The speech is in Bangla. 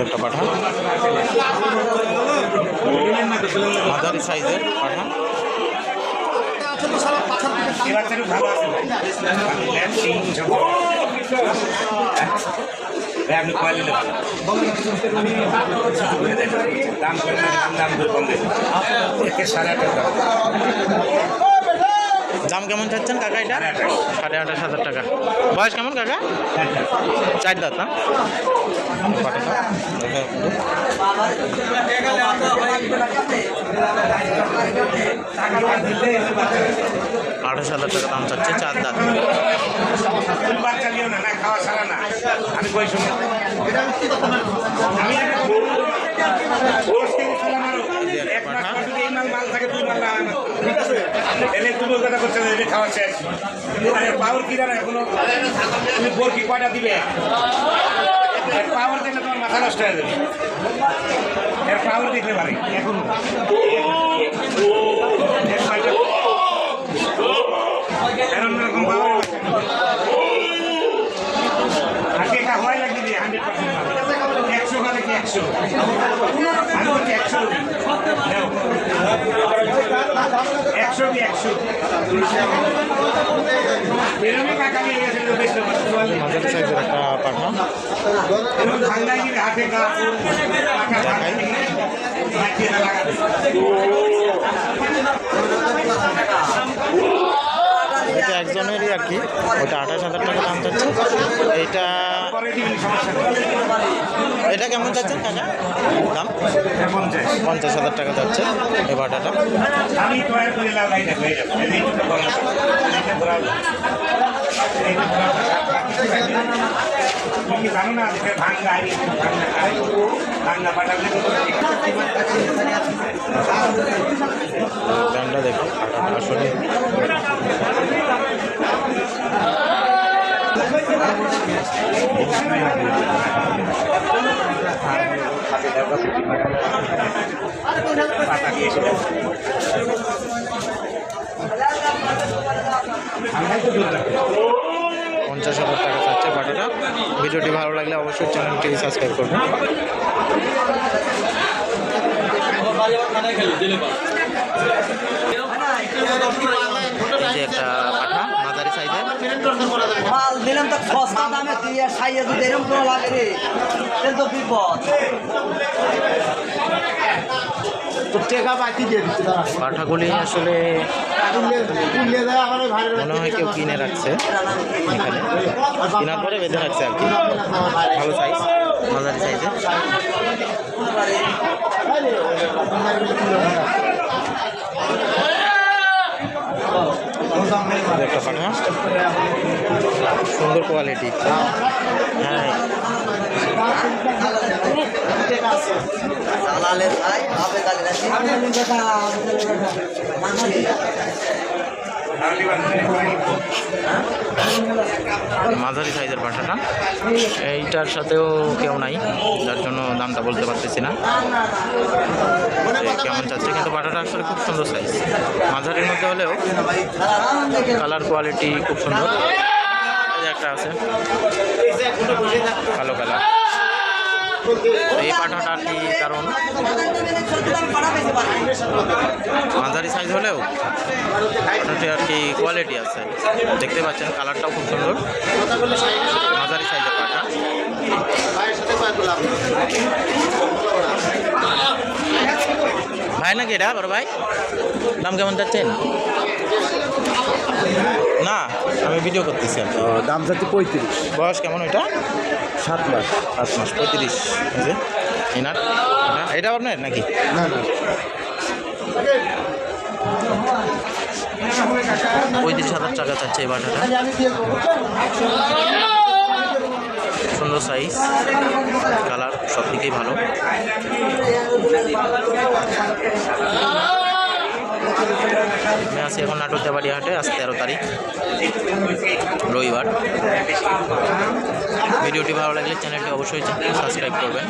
একটা পাঠা মাঝারি সাইজের পাঠা আপনি কয় দাম দাম সাড়ে আট দাম কেমন চাচ্ছেন কাকা এটা? সাড়ে আঠাশ হাজার টাকা। বয়স কেমন কাকা? চার দাঁত না পাঠাটা আঠাশ হাজার টাকা দাম চাচ্ছে চার দাঁত। আমি না এলে তুমি কথা করতে হবে খাওয়া শেষ। আরে পাওয়ার কি জানো এখনও? তুমি বোর কি কয়টা দিবে এর পাওয়ার দেখলে তোমার মাথা নষ্ট হয়ে যাবে। এর পাওয়ার দেখলে পারে এখনও এক কয়টা এরকম এরকম পাওয়ার আজকে এটা হয় লাগবে যে হান্ড্রেড পার্সেন্ট একশো মানে কি একশো। আমি বলছি একশো। একশো কি একশো? এরকমই কাকা নিয়ে গেছে মাঝারি সাইজের একটা এরকম ভাঙ্গাই গিয়ে হাতে কাপড় একজনেরই আর কি। ওটা আঠাশ হাজার টাকা দাম চাচ্ছে এইটা এটা কেমন চাচ্ছেন কাকা? দাম? পঞ্চাশ হাজার টাকা যাচ্ছে, এই বাটাটা। আমি তৈরি করে লাগাই না হয়ে যাবে এইটুকু কম আছে। এইটা ধরা যাবে। এইটা ধরা যাবে। তুমি কি জানো না যে ভাঙ্গা আই ভাঙ্গা খাই ভাঙ্গা পাঠালে ব্যান্ডটা দেখো আসলে পাতা দিয়েছিল ভাঙ্গাই তো দুধ রাখে। পঞ্চাশ হাজার টাকা চাচ্ছে বাটাটা। ভিডিওটি ভালো লাগলে অবশ্যই চ্যানেলটি সাবস্ক্রাইব করবেন যে একটা মাল দিলাম তো সস্তা দামে দিয়ে সাইয়ে যদি এরকম কোনো লাগে রে তো বিপদ। তো টেকা বাকি দিয়ে দিচ্ছে পাঠাগুলি আসলে মনে হয় কেউ কিনে রাখছে এখানে। কেনার পরে বেঁধে রাখছে আর কি। ভালো সাইজ মাঝারি সাইজের একটা পাঠা সুন্দর কোয়ালিটি। হ্যাঁ। সালালে ভাই গালি রাখি মাঝারি সাইজের পাঠাটা এইটার সাথেও কেউ নাই, যার জন্য দামটা বলতে পারতেছি না। কেমন চাচ্ছে? কিন্তু পাঠাটা আসলে খুব সুন্দর সাইজ মাঝারির মধ্যে হলেও কালার কোয়ালিটি খুব সুন্দর। একটা আছে। ভালো কালার এই পাঠাটা কি কারণ মাঝারি সাইজ হলেও পাঠাটি আর কি কোয়ালিটি আছে। দেখতে পাচ্ছেন কালারটাও খুব সুন্দর। মাঝারি সাইজের পাঠা। ভাই নাকি এটা? বড় ভাই? দাম কেমন চাচ্ছেন? না আমি ভিডিও করতেছি আর দাম যাচ্ছে পঁয়ত্রিশ। বয়স কেমন এটা? সাত মাস। পাঁচ মাস পঁয়ত্রিশ। এনার এটা- এটা আপনার নাকি? না না। পঁয়ত্রিশ হাজার টাকা চাচ্ছে এই বাটাটা। সুন্দর সাইজ কালার সব দিকেই ভালো। আমি আছি এখন নাটক দেবাড়ি হাটে, আজ তেরো তারিখ, রবিবার। ভিডিওটি ভালো লাগলে চ্যানেলটি অবশ্যই সাবস্ক্রাইব করবেন।